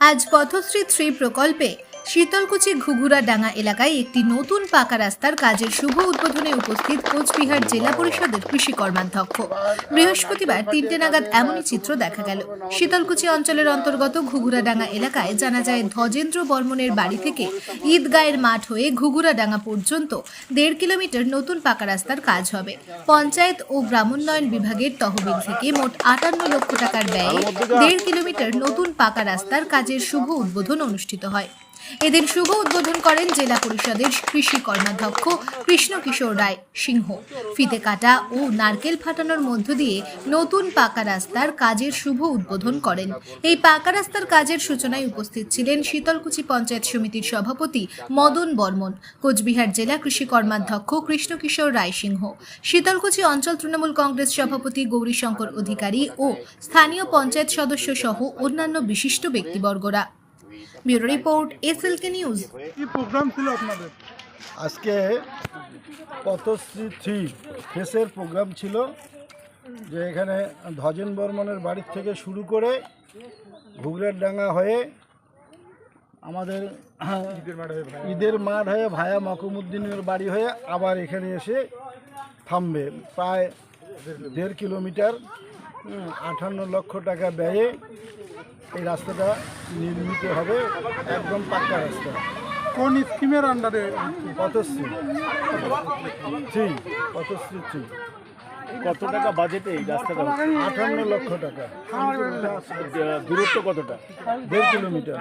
আজ পথশ্রী থ্রি প্রকল্পে শীতলকুচি ঘুঘুরাডাঙ্গা এলাকায় একটি নতুন পাকা রাস্তার কাজের শুভ উদ্বোধনে উপস্থিত কোচবিহার জেলা পরিষদের কৃষি কর্মাধ্যক্ষ। বৃহস্পতিবার তিনটে নাগাদ এমনই চিত্র দেখা গেল। শীতলকুচি অঞ্চলের অন্তর্গত ঘুঘুরাডাঙ্গা এলাকায় জানা যায় ধ্বজেন্দ্র বর্মনের বাড়ি থেকে ঈদগায়ের মাঠ হয়ে ঘুঘুরাডাঙ্গা পর্যন্ত দেড় কিলোমিটার নতুন পাকা রাস্তার কাজ হবে। পঞ্চায়েত ও গ্রামোন্নয়ন বিভাগের তহবিল থেকে মোট আটান্ন লক্ষ টাকার ব্যয়ে দেড় কিলোমিটার নতুন পাকা রাস্তার কাজের শুভ উদ্বোধন অনুষ্ঠিত হয়। এদিন শুভ উদ্বোধন করেন জেলা পরিষদের কৃষি কর্মাধ্যক্ষ কৃষ্ণ কিশোর রায় সিংহ। ফিতে কাটা ও নারকেল ফাটানোর মধ্য দিয়ে নতুন পাকা রাস্তার কাজের শুভ উদ্বোধন করেন। এই পাকা রাস্তার কাজের সূচনায় উপস্থিত ছিলেন শীতলকুচি পঞ্চায়েত সমিতির সভাপতি মদন বর্মন, কোচবিহার জেলা কৃষি কর্মাধ্যক্ষ কৃষ্ণ কিশোর রায় সিংহ। শীতলকুচি অঞ্চল তৃণমূল কংগ্রেস সভাপতি গৌরীশঙ্কর অধিকারী ও স্থানীয় পঞ্চায়েত সদস্য সহ অন্যান্য বিশিষ্ট ব্যক্তিবর্গরা। Bureau report SLK news. কি প্রোগ্রাম ছিল আপনাদের? আজকে পথশ্রী থ্রি ফেসের প্রোগ্রাম ছিল যে এখানে ধ্বজেন বর্মনের বাড়ির থেকে শুরু করে ঘুগরের ডাঙ্গা হয়ে আমাদের ঈদের মাঠ হয়ে ভায়া মকমুদ্দিনের বাড়ি হয়ে আবার এখানে এসে থামবে। প্রায় দেড় কিলোমিটার হুম, আটান্ন লক্ষ টাকা ব্যয়ে এই রাস্তাটা নির্মিত হবে একদম পাক্কা রাস্তা। কোন স্কিমের আন্ডারে পথশ্রী। থ্রি পথশ্রী থ্রি কত টাকা বাজেটে এই রাস্তাটা আটান্ন লক্ষ টাকা। দূরত্ব কতটা? দেড় কিলোমিটার।